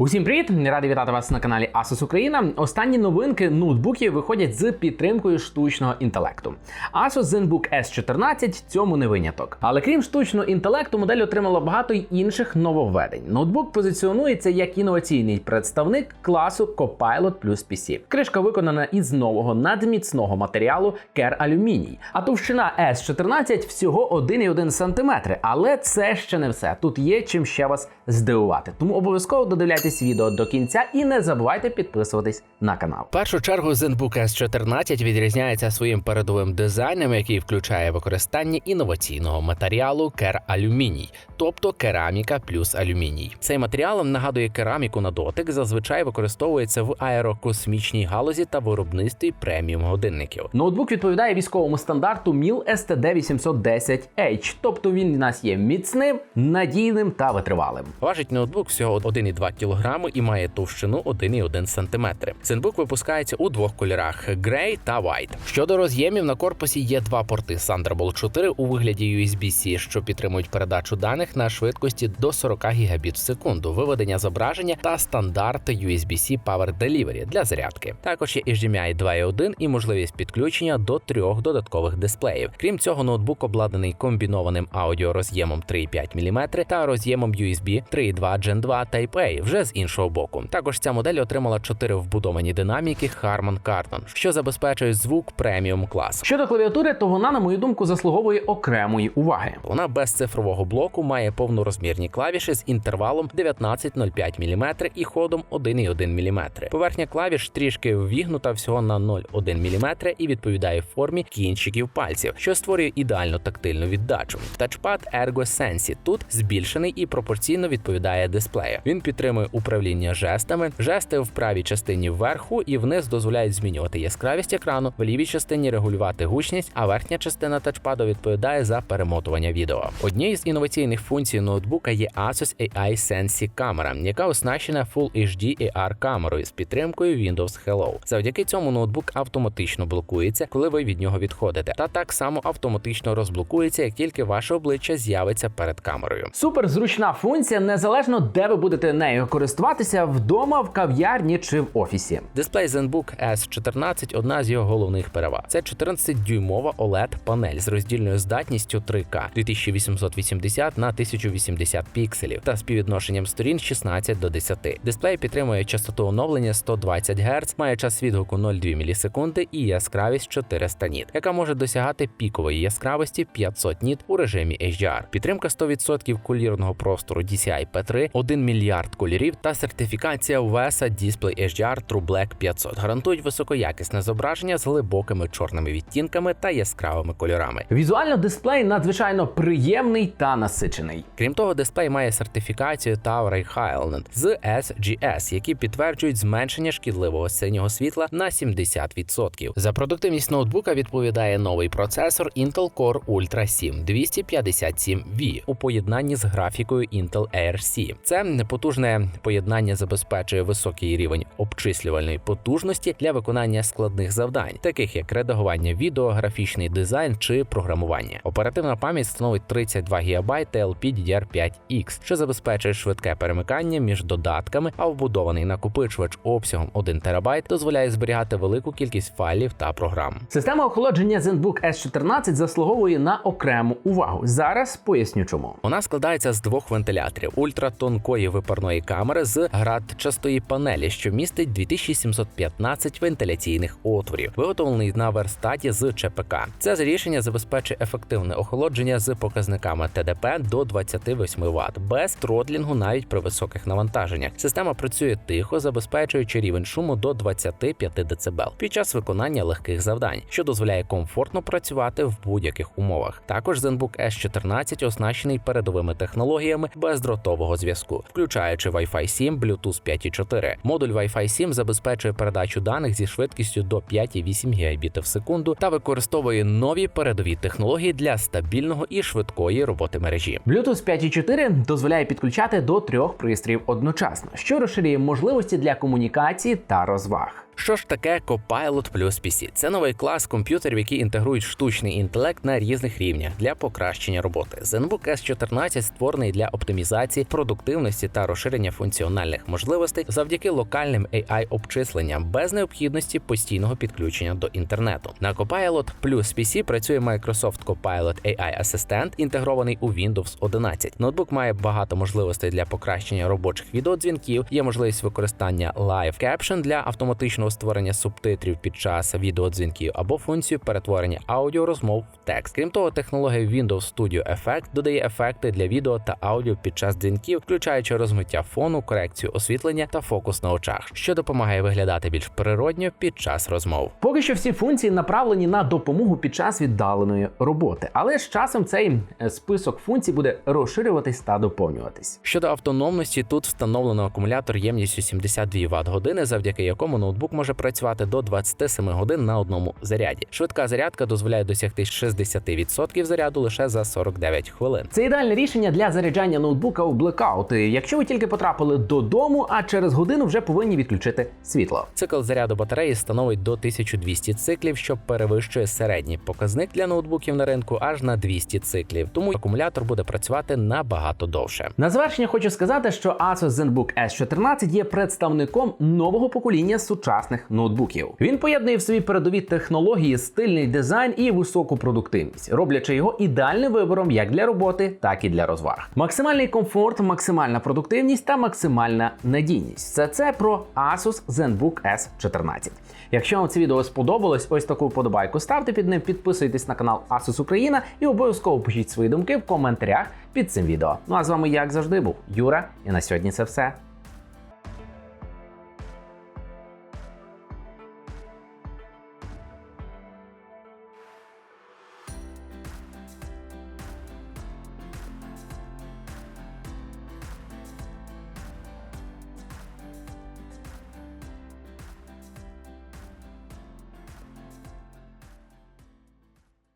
Усім привіт! Радий вітати вас на каналі Asus Україна. Останні новинки ноутбуків виходять з підтримкою штучного інтелекту. Asus ZenBook S14 цьому не виняток. Але крім штучного інтелекту, модель отримала багато й інших нововведень. Ноутбук позиціонується як інноваційний представник класу Copilot Plus PC. Кришка виконана із нового надміцного матеріалу Care Алюміній, а товщина S14 всього 1,1 см. Але це ще не все. Тут є чим ще вас здивувати. Тому обов'язково додивляйтесь відео до кінця. І не забувайте підписуватись на канал. В першу чергу ZenBook S14 відрізняється своїм передовим дизайном, який включає використання інноваційного матеріалу Кер Алюміній, тобто кераміка плюс алюміній. Цей матеріал нагадує кераміку на дотик, зазвичай використовується в аерокосмічній галузі та виробництві преміум годинників. Ноутбук відповідає військовому стандарту MIL STD 810H, тобто він у нас є міцним, надійним та витривалим. Важить ноутбук всього 1,2 кг і має товщину 1,1 см. ZenBook випускається у двох кольорах Grey та White. Щодо роз'ємів, на корпусі є два порти Thunderbolt 4 у вигляді USB-C, що підтримують передачу даних на швидкості до 40 Гбіт в секунду, виведення зображення та стандарт USB-C Power Delivery для зарядки. Також є HDMI 2.1 і можливість підключення до трьох додаткових дисплеїв. Крім цього, ноутбук обладнаний комбінованим аудіороз'ємом 3,5 мм та роз'ємом USB 3.2 Gen 2 Type-A вже з іншого боку. Також ця модель отримала чотири вбудовані динаміки Harman Kardon, що забезпечує звук преміум класу. Щодо клавіатури, то вона, на мою думку, заслуговує окремої уваги. Вона без цифрового блоку має повнорозмірні клавіші з інтервалом 19,05 мм і ходом 1,1 мм. Поверхня клавіш трішки ввігнута всього на 0,1 мм і відповідає формі кінчиків пальців, що створює ідеально тактильну віддачу. Тачпад Ergo Sensi тут збільшений і пропорційно відповідає дисплею. Він підтримує управління жестами. Жести в правій частині вверху і вниз дозволяють змінювати яскравість екрану, в лівій частині регулювати гучність, а верхня частина тачпаду відповідає за перемотування відео. Однією з інноваційних функцій ноутбука є Asus AI Sensi камера, яка оснащена Full HD AR камерою з підтримкою Windows Hello. Завдяки цьому ноутбук автоматично блокується, коли ви від нього відходите, та так само автоматично розблокується, як тільки ваше обличчя з'явиться перед камерою. Супер зручна функція, незалежно де ви будете нею користуватися вдома, в кав'ярні чи в офісі. Дисплей ZenBook S14 одна з його головних переваг. Це 14-дюймова oled панель з роздільною здатністю 3К 2880 на 1080 пікселів та співвідношенням сторін 16 до 10. Дисплей підтримує частоту оновлення 120 Гц, має час відгуку 0,2 мілісекунди і яскравість 400 ніт, яка може досягати пікової яскравості 500 ніт у режимі HDR. Підтримка 100% кулірного простору DCI P3, 1 мільярд кольорів та сертифікація VESA Display HDR True Black 500 гарантують високоякісне зображення з глибокими чорними відтінками та яскравими кольорами. Візуально дисплей надзвичайно приємний та насичений. Крім того, дисплей має сертифікацію Tower Highland з SGS, які підтверджують зменшення шкідливого синього світла на 70%. За продуктивність ноутбука відповідає новий процесор Intel Core Ultra 7 257V у поєднанні з графікою Intel ARC. Це непотужне поєднання забезпечує високий рівень обчислювальної потужності для виконання складних завдань, таких як редагування відео, графічний дизайн чи програмування. Оперативна пам'ять становить 32 ГБ LPDDR5X, що забезпечує швидке перемикання між додатками, а вбудований накопичувач обсягом 1 ТБ дозволяє зберігати велику кількість файлів та програм. Система охолодження ZenBook S14 заслуговує на окрему увагу. Зараз поясню чому. Вона складається з двох вентиляторів ультратонкої випарної камери з градчастої панелі, що містить 2715 вентиляційних отворів, виготовлений на верстаті з ЧПК. Це рішення забезпечує ефективне охолодження з показниками ТДП до 28 Вт, без тротлінгу навіть при високих навантаженнях. Система працює тихо, забезпечуючи рівень шуму до 25 дБ під час виконання легких завдань, що дозволяє комфортно працювати в будь-яких умовах. Також ZenBook S14 оснащений передовими технологіями бездротового зв'язку, включаючи Wi-Fi 7, Bluetooth 5.4. Модуль Wi-Fi 7 забезпечує передачу даних зі швидкістю до 5,8 Гбіт в секунду та використовує нові передові технології для стабільного і швидкої роботи мережі. Bluetooth 5.4 дозволяє підключати до трьох пристроїв одночасно, що розширює можливості для комунікації та розваг. Що ж таке Copilot Plus PC? Це новий клас комп'ютерів, які інтегрують штучний інтелект на різних рівнях для покращення роботи. ZenBook S14 створений для оптимізації продуктивності та розширення функціональних можливостей завдяки локальним AI обчисленням без необхідності постійного підключення до інтернету. На Copilot Plus PC працює Microsoft Copilot AI Assistant, інтегрований у Windows 11. Ноутбук має багато можливостей для покращення робочих відеодзвінків. Є можливість використання Live Caption для автоматичного створення субтитрів під час відеодзвінків або функцію перетворення аудіорозмов в текст. Крім того, технологія Windows Studio Effect додає ефекти для відео та аудіо під час дзвінків, включаючи розмиття фону, корекцію освітлення та фокус на очах, що допомагає виглядати більш природньо під час розмов. Поки що всі функції направлені на допомогу під час віддаленої роботи, але з часом цей список функцій буде розширюватись та доповнюватись. Щодо автономності, тут встановлено акумулятор ємністю 72 Вт години, завдяки якому ноутбук може працювати до 27 годин на одному заряді. Швидка зарядка дозволяє досягти 60% заряду лише за 49 хвилин. Це ідеальне рішення для заряджання ноутбука у блекаути, якщо ви тільки потрапили додому, а через годину вже повинні відключити світло. Цикл заряду батареї становить до 1200 циклів, що перевищує середній показник для ноутбуків на ринку аж на 200 циклів. Тому акумулятор буде працювати набагато довше. На завершення хочу сказати, що Asus ZenBook S14 є представником нового покоління сучасних ноутбуків. Він поєднує в собі передові технології, стильний дизайн і високу продуктивність, роблячи його ідеальним вибором як для роботи, так і для розваг. Максимальний комфорт, максимальна продуктивність та максимальна надійність. Все це про Asus ZenBook S14. Якщо вам це відео сподобалось, ось таку вподобайку ставте під ним, підписуйтесь на канал Asus Україна і обов'язково пишіть свої думки в коментарях під цим відео. Ну а з вами, як завжди, був Юра, і на сьогодні це все.